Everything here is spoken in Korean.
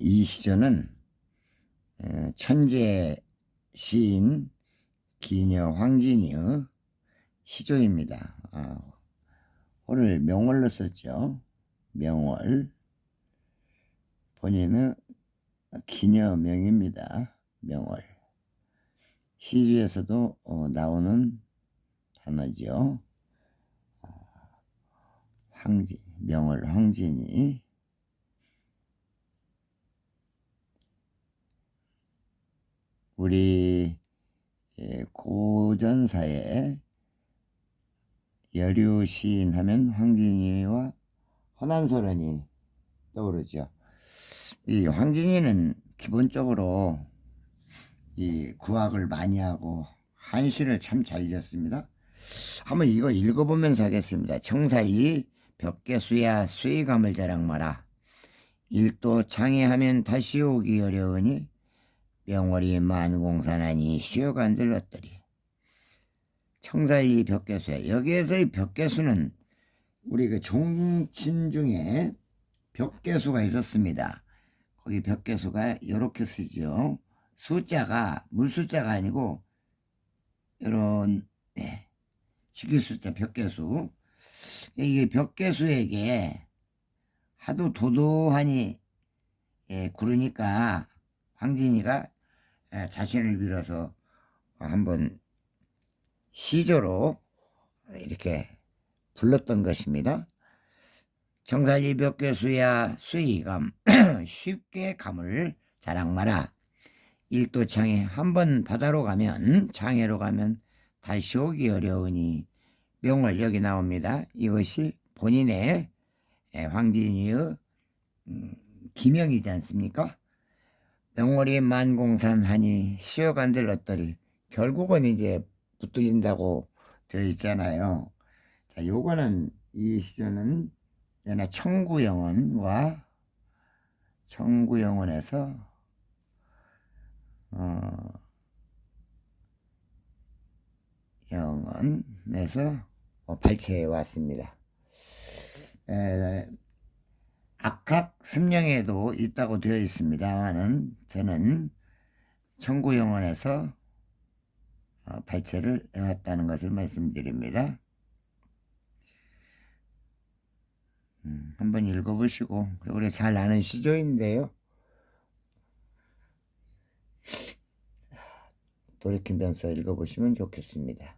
이 시조는 에, 천재 시인 기녀 황진이의 시조입니다. 아, 오늘 명월로 썼죠. 명월. 본인은 기녀 명입니다. 명월. 시주에서도 어, 나오는 단어죠. 아, 황진, 명월 황진이 우리 예, 고전사에 여류 시인 하면 황진이와 허난소련이 떠오르죠. 이 황진이는 기본적으로 이 구학을 많이 하고 한시를 참 잘 지었습니다. 한번 이거 읽어보면서 하겠습니다. 청살리 벽계수야 수의감을 자랑마라. 일도 장애하면 다시 오기 어려우니 명월이 만공산하니 쉬어간들 어떠리. 청살리 벽계수야. 여기에서 이 벽계수는 우리 그 종친 중에 벽계수가 있었습니다. 거기 벽계수가 이렇게 쓰죠. 숫자가 물숫자가 아니고 이런 네, 직기숫자 벽계수 이게 벽계수에게 하도 도도하니 예, 구르니까 황진이가 예, 자신을 빌어서 한번 시조로 이렇게 불렀던 것입니다. 정살리 벽계수야 수의감 쉽게 감을 자랑 마라. 일도창에 한 번 바다로 가면 장애로 가면 다시 오기 어려우니 명월 여기 나옵니다. 이것이 본인의 에, 황진이의 음, 기명이지 않습니까? 명월이 만공산하니 쉬어간들 어떠리 결국은 이제 붙들린다고 되어 있잖아요. 자, 요거는 이 시조는 얘나 청구영원과 청구영원에서 어, 영원에서 어, 발췌해 왔습니다. 에, 악학 심령에도 있다고 되어 있습니다만은 저는 청구영원에서 어, 발췌를 해왔다는 것을 말씀드립니다. 음, 한번 읽어보시고 우리 잘 아는 시조인데요. 돌이키면서 읽어보시면 좋겠습니다.